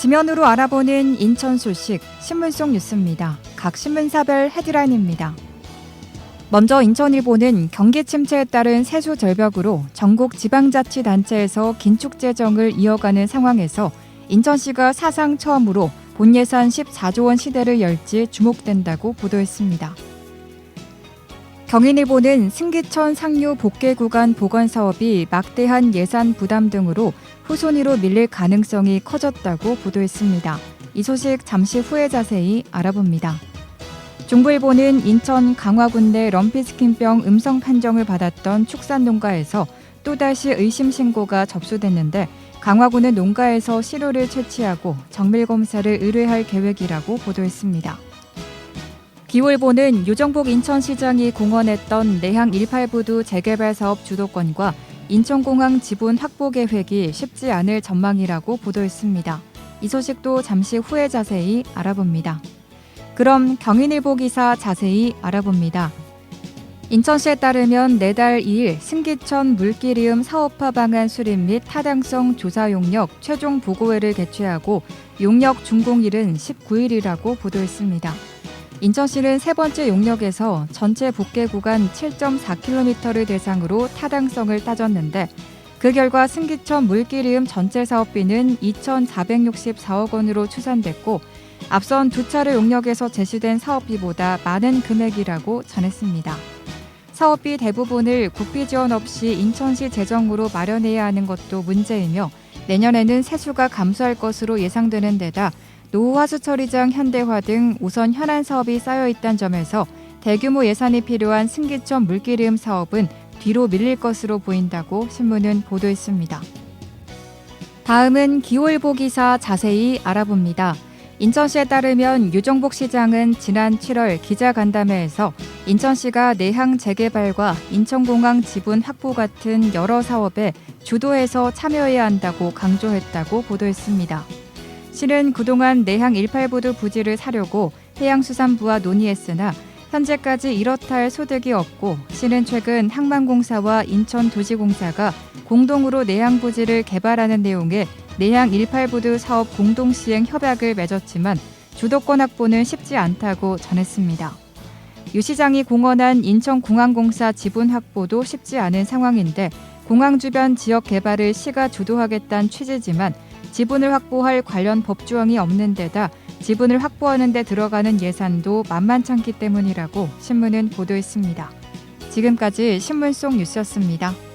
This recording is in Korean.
지면으로 알아보는 인천 소식 신문 속 뉴스입니다. 각 신문사별 헤드라인입니다. 먼저 인천일보는 경기 침체에 따른 세수 절벽으로 전국 지방자치단체에서 긴축 재정을 이어가는 상황에서 인천시가 사상 처음으로 본 예산 14조 원 시대를 열지 주목된다고 보도했습니다. 경인일보는 승기천 상류 복개 구간 보건 사업이 막대한 예산 부담 등으로 후순위로 밀릴 가능성이 커졌다고 보도했습니다. 이 소식 잠시 후에 자세히 알아봅니다. 중부일보는 인천 강화군 내 럼피스킨병 음성 판정을 받았던 축산 농가에서 또다시 의심 신고가 접수됐는데 강화군은 농가에서 시료를 채취하고 정밀 검사를 의뢰할 계획이라고 보도했습니다. 기월보는 유정복 인천시장이 공언했던 내항 18부두 재개발 사업 주도권과 인천공항 지분 확보 계획이 쉽지 않을 전망이라고 보도했습니다. 이 소식도 잠시 후에 자세히 알아봅니다. 그럼 경인일보 기사 자세히 알아봅니다. 인천시에 따르면 내달 2일 승기천 물기리움 사업화 방안 수립 및 타당성 조사 용역 최종 보고회를 개최하고 용역 준공일은 19일이라고 보도했습니다. 인천시는 세 번째 용역에서 전체 복개 구간 7.4km를 대상으로 타당성을 따졌는데 그 결과 승기천 물기리움 전체 사업비는 2,464억 원으로 추산됐고 앞선 두 차례 용역에서 제시된 사업비보다 많은 금액이라고 전했습니다. 사업비 대부분을 국비 지원 없이 인천시 재정으로 마련해야 하는 것도 문제이며 내년에는 세수가 감소할 것으로 예상되는 데다 노후화수 처리장 현대화 등 우선 현안 사업이 쌓여 있다는 점에서 대규모 예산이 필요한 승기천 물기리움 사업은 뒤로 밀릴 것으로 보인다고 신문은 보도했습니다. 다음은 기월보 기사 자세히 알아봅니다. 인천시에 따르면 유정복 시장은 지난 7월 기자간담회에서 인천시가 내항 재개발과 인천공항 지분 확보 같은 여러 사업에 주도해서 참여해야 한다고 강조했다고 보도했습니다. 시는 그동안 내항 18부두 부지를 사려고 해양수산부와 논의했으나 현재까지 이렇다 할 소득이 없고 시는 최근 항만공사와 인천도시공사가 공동으로 내항 부지를 개발하는 내용의 내항 18부두 사업 공동 시행 협약을 맺었지만 주도권 확보는 쉽지 않다고 전했습니다. 유 시장이 공언한 인천공항공사 지분 확보도 쉽지 않은 상황인데 공항 주변 지역 개발을 시가 주도하겠다는 취지지만 지분을 확보할 관련 법조항이 없는 데다 지분을 확보하는 데 들어가는 예산도 만만찮기 때문이라고 신문은 보도했습니다. 지금까지 신문 속 뉴스였습니다.